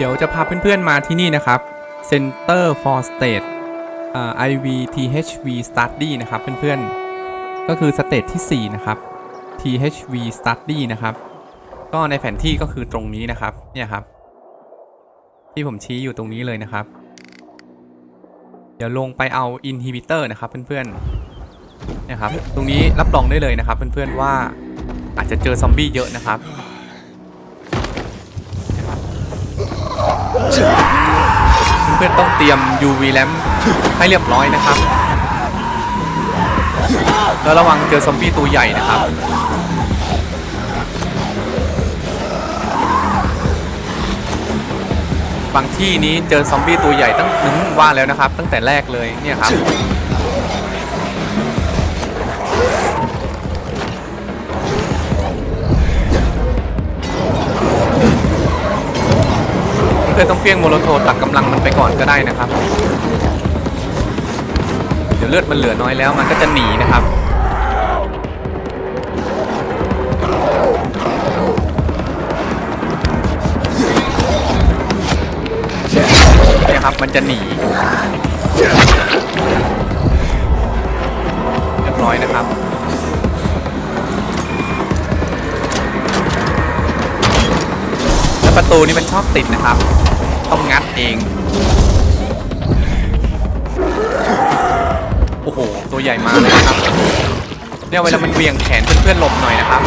เดี๋ยวจะพาเพื่อนๆมาที่นี่นะครับ Center for State IVTHV Study นะครับเพื่อนๆ ก็คือสเตทที่ 4 นะครับ THV Study นะครับ ก็ในแผนที่ก็คือตรงนี้นะครับ เนี่ยครับ ที่ผมชี้อยู่ตรงนี้เลยนะครับ เดี๋ยวลงไปเอา inhibitor นะครับเพื่อนๆเนี่ยครับ ตรงนี้รับรองได้เลยนะครับเพื่อนๆว่าอาจจะเจอซอมบี้เยอะนะครับ เพื่อนต้องเตรียม UV แลมให้เรียบร้อยนะครับ แล้วระวังเจอซอมบี้ตัวใหญ่นะครับบางที่นี้เจอซอมบี้ตัวใหญ่ตั้งนึงว่าแล้วนะครับ ตั้งแต่แรกเลยเนี่ยครับ อนต้องเพี้ยงโมโลโทตัดกำลังมันไปก่อนก็ได้นะครับ เดี๋ยวเลือดมันเหลือน้อยแล้วมันก็จะหนีนะครับเนี่ยครับมันจะหนีเรียบร้อยนะครับแล้วประตูนี่มันชอบติดนะครับ ต้องงัดเอง โอ้โห ตัวใหญ่มากเลยนะครับ เนี่ยเวลามันเวียงแขนเพื่อนๆหลบหน่อยนะครับ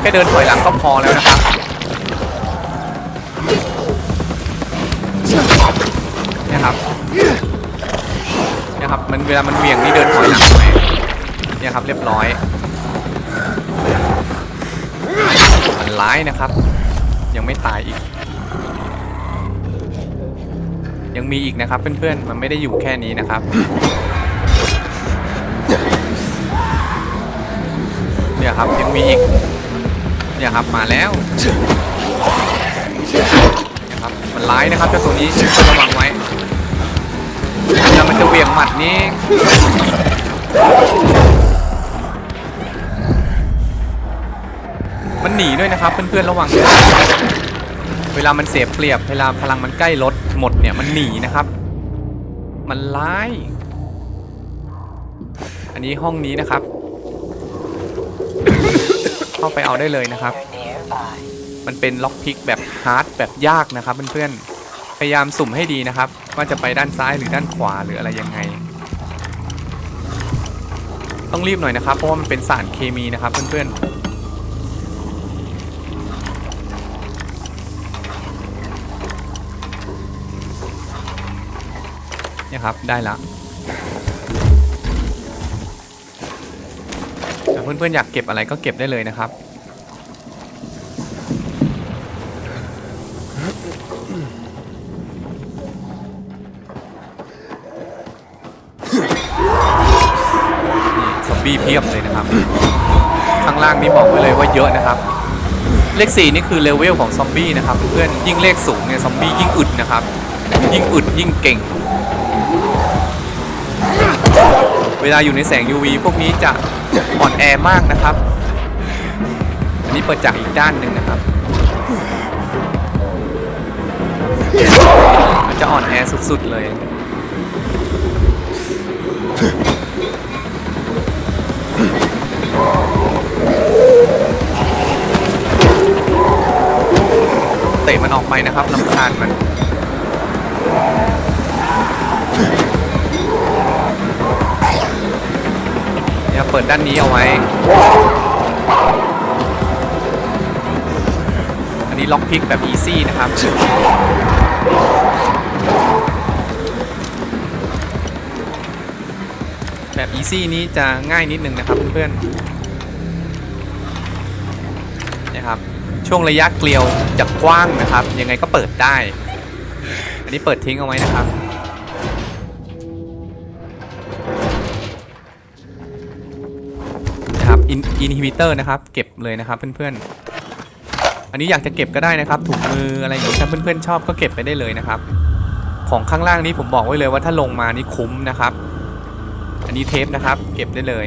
แค่เดินถอยหลังก็พอแล้วนะครับเนี่ยครับเนี่ยครับ มันเวลามันเวียงนี่เดินถอยหลังหน่อยเนี่ยครับเรียบร้อยมันร้ายนะครับ ยังไม่ตายอีก ยังมีอีกนะครับ เพื่อนๆ มันไม่ได้อยู่แค่นี้นะครับ เนี่ยครับยังมีอีก เนี่ยครับมาแล้วเนี่ยครับมันร้ายนะครับเจ้าตัวนี้ระวังไว้แล้วมันจะเวียงหมัดนี้มันหนีด้วยนะครับเพื่อนๆระวังด้วย เวลามันเสียเปรียบ เวลาพลังมันใกล้ลดหมดเนี่ยมันหนีนะครับ มันร้าย อันนี้ห้องนี้นะครับ เข้าไปเอาได้เลยนะครับ มันเป็นล็อกพิกแบบฮาร์ดแบบยากนะครับเพื่อนๆ พยายามสุ่มให้ดีนะครับ ว่าจะไปด้านซ้ายหรือด้านขวาหรืออะไรยังไง ต้องรีบหน่อยนะครับ เพราะว่ามันเป็นสารเคมีนะครับเพื่อนๆ เนี่ยครับได้ละเพื่อนๆอยากเก็บอะไรก็เก็บได้เลยนะครับซอมบี้เพียบเลยนะครับ ข้างล่างนี่บอกไว้เลยว่าเยอะนะครับ เลข4นี่คือเลเวลของซอมบี้นะครับเพื่อนยิ่งเลขสูงเนี่ยซอมบี้ยิ่งอึดนะครับ ยิ่งอึดยิ่งเก่ง เวลาอยู่ในแสง UV พวกนี้จะอ่อนแอมากนะครับ อันนี้เปิดจากอีกด้านหนึ่งนะครับมันจะอ่อนแอสุดๆเลยเตะมันออกไปนะครับลำคาญมัน ปิดด้านนี้เอาไว้ อันนี้ล็อกพิกแบบอีซี่นะครับแบบอีซี่นี้จะง่ายนิดนึงนะครับเพื่อนๆนะครับช่วงระยะเกลียวจะกว้างนะครับ ยังไงก็เปิดได้ อันนี้เปิดทิ้งเอาไว้นะครับ อินฮิบิเตอร์นะครับ เก็บเลยนะครับเพื่อนๆ อันนี้อยากจะเก็บก็ได้นะครับถุงมืออะไรอย่างนี้ถ้าเพื่อนๆชอบก็เก็บไปได้เลยนะครับ ของข้างล่างนี้ผมบอกไว้เลยว่าถ้าลงมานี่คุ้มนะครับ อันนี้เทปนะครับ เก็บได้เลย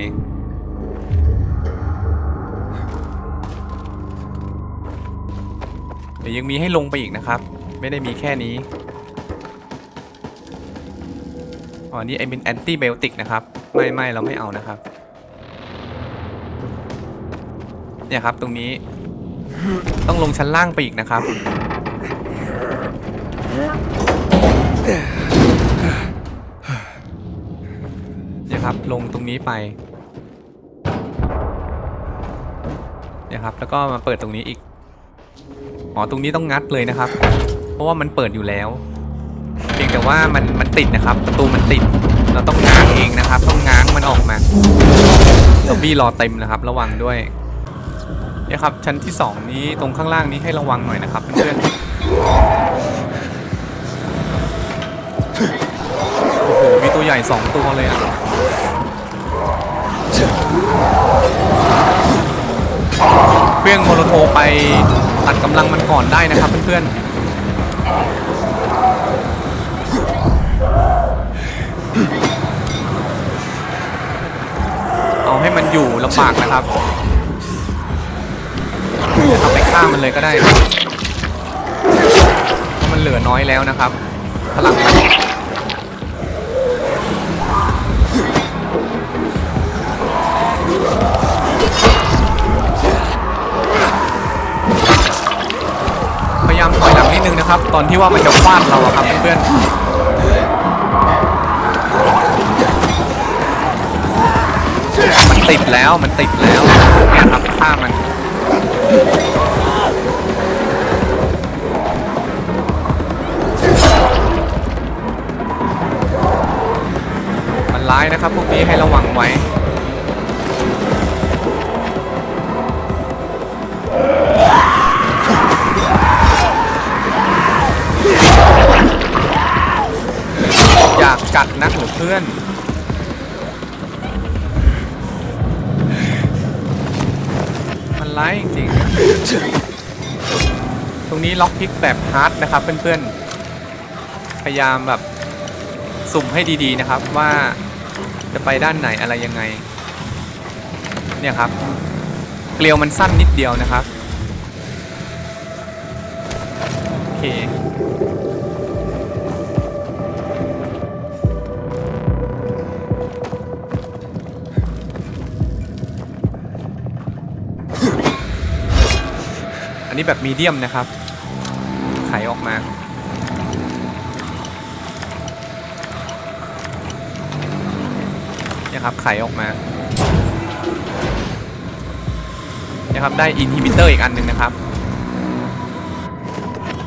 เดี๋ยวยังมีให้ลงไปอีกนะครับ ไม่ได้มีแค่นี้อ๋อนี่ไอเป็นแอนตี้ไบโอติกนะครับ ไม่ไม่เราไม่เอานะครับ เนี่ยครับตรงนี้ ต้องลงชั้นล่างไปอีกนะครับ เนี่ยครับลงตรงนี้ไปเนี่ยครับแล้วก็มาเปิดตรงนี้อีกอ๋อตรงนี้ต้องงัดเลยนะครับ เพราะว่ามันเปิดอยู่แล้ว เพียงแต่ว่ามันมันติดนะครับ ประตูมันติด เราต้องง้างเองนะครับ ต้องง้างมันออกมาซอมบี้รอเต็มนะครับ ระวังด้วย เนี่ยครับชั้นที่สองนี้ตรงข้างล่างนี้ให้ระวังหน่อยนะครับเพื่อนๆโอ้โหมีตัวใหญ่สองตัวเลยอะเครื่องโมโลโทไปตัดกำลังมันก่อนได้นะครับเพื่อนๆเอาให้มันอยู่ลำบากนะครับามันเลยก็ได้เพราะมันเหลือน้อยแล้วนะครับ พลังมันพยายามถอยหลังนิดนึงนะครับ ตอนที่ว่ามันจะฟาดเราอะครับเพื่อนมันติดแล้วมันติดแล้วเนี่ยครับฆ่ามัน ร้ายนะครับ พวกนี้ให้ระวังไว้ อยากกัดนักหรือเพื่อนมันร้ายจริงๆ ตรงนี้ล็อกพิกแบบฮาร์ดนะครับเพื่อนๆ พยายามแบบสุ่มให้ดีๆนะครับว่า จะไปด้านไหนอะไรยังไง เนี่ยครับ เกลียวมันสั้นนิดเดียวนะครับ โอเค อันนี้แบบมีเดียมนะครับ ไขออกมา ครับ ไขออกมานี่ยครับได้อินฮิบิเตอร์อีกอันหนึ่งนะครับ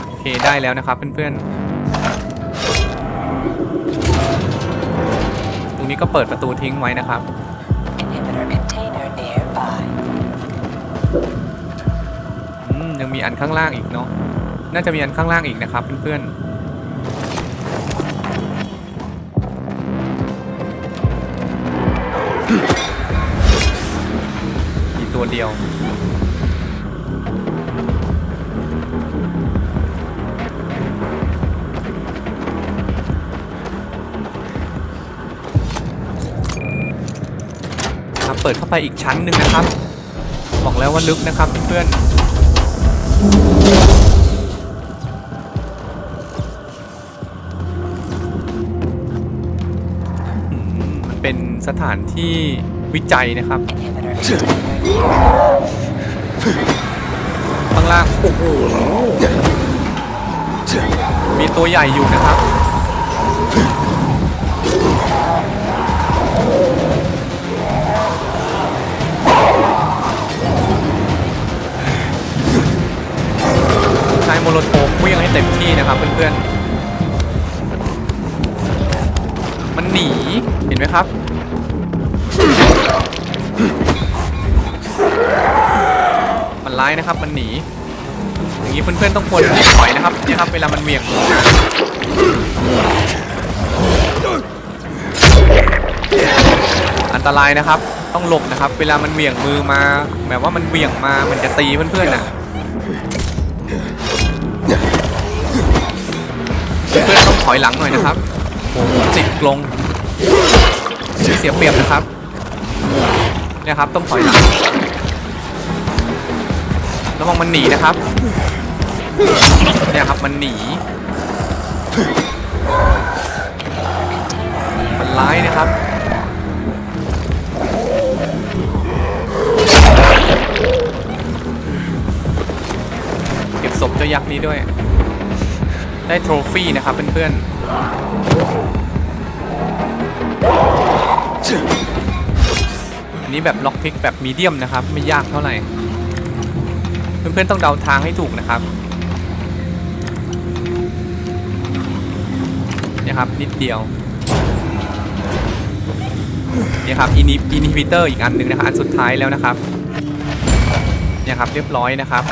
โอเคได้แล้วนะครับเพื่อนๆตรงนี้ก็เปิดประตูทิ้งไว้นะครับยังมีอันข้างล่างอีกเนาะน่าจะมีอันข้างล่างอีกนะครับเพื่อนๆ เดียว ครับเปิดเข้าไปอีกชั้นหนึ่งนะครับ บอกแล้วว่าลึกนะครับเพื่อนมันเป็นสถานที่วิจัยนะครับ ข้างล่างโอ้โหมีตัวใหญ่อยู่นะครับ ใช้โมโลโทฟวิ่งให้เต็มที่นะครับเพื่อนๆ มันหนี เห็นไหมครับ ร้ายนะครับ มันหนี อย่างนี้เพื่อนๆต้องควรรีบถอยนะครับเนี่ยครับเวลามันเวี่ยงมืออันตรายนะครับ ต้องหลบนะครับ เวลามันเวี่ยงมือมา แบบว่ามันเวี่ยงมามันจะตีเพื่อนๆน่ะเพื่อนต้องถอยหลังหน่อยนะครับโอ้โหจิกลง เสียเปรียบนะครับเนี่ยครับต้องถอยหลัง ระวังมันหนีนะครับ เนี่ยครับมันหนี มันร้ายนะครับเก็บศพเจ้ายักษ์นี้ด้วย ได้โทรฟี่นะครับเพื่อนๆอันนี้แบบล็อกพิกแบบมีเดียมนะครับ ไม่ยากเท่าไหร่ เพื่อนๆต้องเดาทางให้ถูกนะครับเนี่ยครับนิดเดียวเนี่ยครับอินิอินิพิเตอร์อีกอันหนึ่งนะครับอันสุดท้ายแล้วนะครับเนี่ยครับเรียบร้อยนะครับ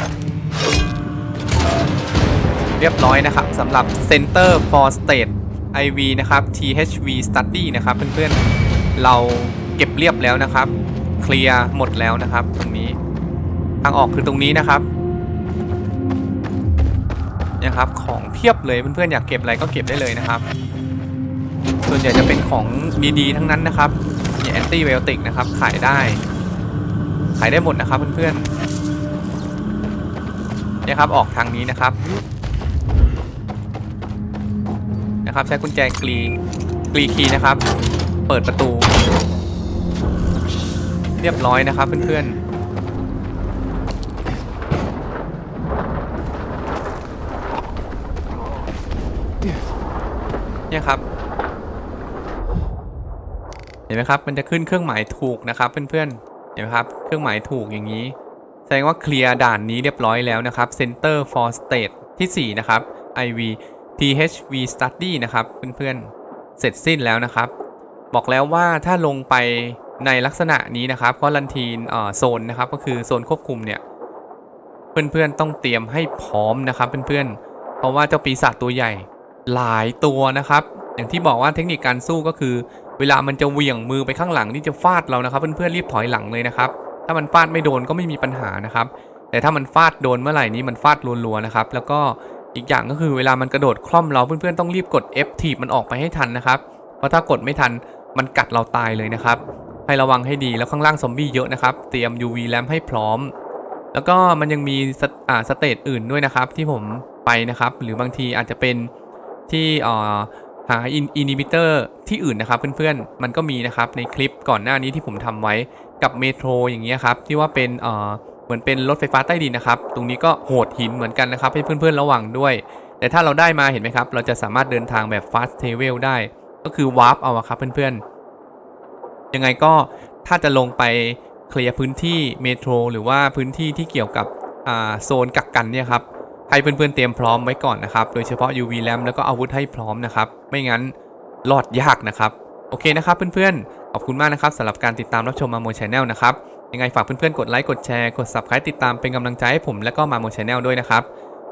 เรียบร้อยนะครับสำหรับ Center for State IV นะครับ THV Study นะครับ เพื่อนๆ เราเก็บเรียบแล้วนะครับ เคลียร์หมดแล้วนะครับ ตรงนี้ ทางออกคือตรงนี้นะครับเนี่ยครับของเพียบเลยเพื่อนๆอยากเก็บอะไรก็เก็บได้เลยนะครับ ส่วนใหญ่จะเป็นของดีๆทั้งนั้นนะครับมีแอนตี้ไบโอติกนะครับขายได้ ขายได้หมดนะครับเพื่อนๆเนี่ยครับออกทางนี้นะครับนะครับใช้กุญแจกรีกรีคีนะครับ เปิดประตู เรียบร้อยนะครับเพื่อนๆ เนี่ยครับ เห็นไหมครับ มันจะขึ้นเครื่องหมายถูกนะครับ เพื่อนๆ เห็นไหมครับ เครื่องหมายถูกอย่างนี้ แสดงว่าเคลียร์ด่านนี้เรียบร้อยแล้วนะครับ Center for State ที่ 4 นะครับ IV THV Study นะครับ เพื่อนๆ เสร็จสิ้นแล้วนะครับ บอกแล้วว่าถ้าลงไปในลักษณะนี้นะครับก็ลันทีนโซนนะครับ ก็คือโซนควบคุมเนี่ย เพื่อนๆต้องเตรียมให้พร้อมนะครับ เพื่อนๆ เพราะว่าเจ้าปีศาจตัวใหญ่ หลายตัวนะครับ อย่างที่บอกว่าเทคนิคการสู้ก็คือ เวลามันจะเหวี่ยงมือไปข้างหลังที่จะฟาดเรานะครับ เพื่อนๆรีบถอยหลังเลยนะครับ ถ้ามันฟาดไม่โดนก็ไม่มีปัญหานะครับ แต่ถ้ามันฟาดโดนเมื่อไหร่นี้มันฟาดรัวๆนะครับ แล้วก็อีกอย่างก็คือเวลามันกระโดดคล่อมเราเพื่อนๆต้องรีบกด F ถีบมันออกไปให้ทันนะครับ เพราะถ้ากดไม่ทันมันกัดเราตายเลยนะครับ ให้ระวังให้ดีแล้วข้างล่างซอมบี้เยอะนะครับ เตรียม UV แลมให้พร้อม แล้วก็มันยังมีสเตอ่าสเตจอื่นด้วยนะครับ ที่ผมไปนะครับ หรือบางทีอาจจะเป็น ที่หาอินนิบิเตอร์ที่อื่นนะครับเพื่อนๆ มันก็มีนะครับในคลิปก่อนหน้านี้ที่ผมทำไว้กับเมโทรอย่างเงี้ยครับที่ว่าเป็นเหมือนเป็นรถไฟฟ้าใต้ดินนะครับ ตรงนี้ก็โหดหินเหมือนกันนะครับ ให้เพื่อนๆระวังด้วย แต่ถ้าเราได้มาเห็นไหมครับ เราจะสามารถเดินทางแบบ fast travel ได้ ก็คือ warp เอาอะครับเพื่อนๆ ยังไงก็ถ้าจะลงไปเคลียร์พื้นที่เมโทรหรือว่าพื้นที่ที่เกี่ยวกับโซนกักกันเนี่ยครับ ให้เพื่อนๆเตรียมพร้อมไว้ก่อนนะครับ โดยเฉพาะ UV lamp แล้วก็อาวุธให้พร้อมนะครับ ไม่งั้นรอดยากนะครับ โอเคนะครับเพื่อนๆ ขอบคุณมากนะครับสำหรับการติดตามรับชมมาโมชแนลนะครับ ยังไงฝากเพื่อนๆ กดไลค์ กดแชร์ กด subscribe ติดตามเป็นกำลังใจให้ผมและก็มาโมชแนลด้วยนะครับ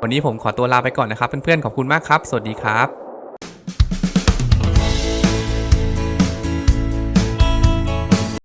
วันนี้ผมขอตัวลาไปก่อนนะครับเพื่อนๆ ขอบคุณมากครับ สวัสดีครับ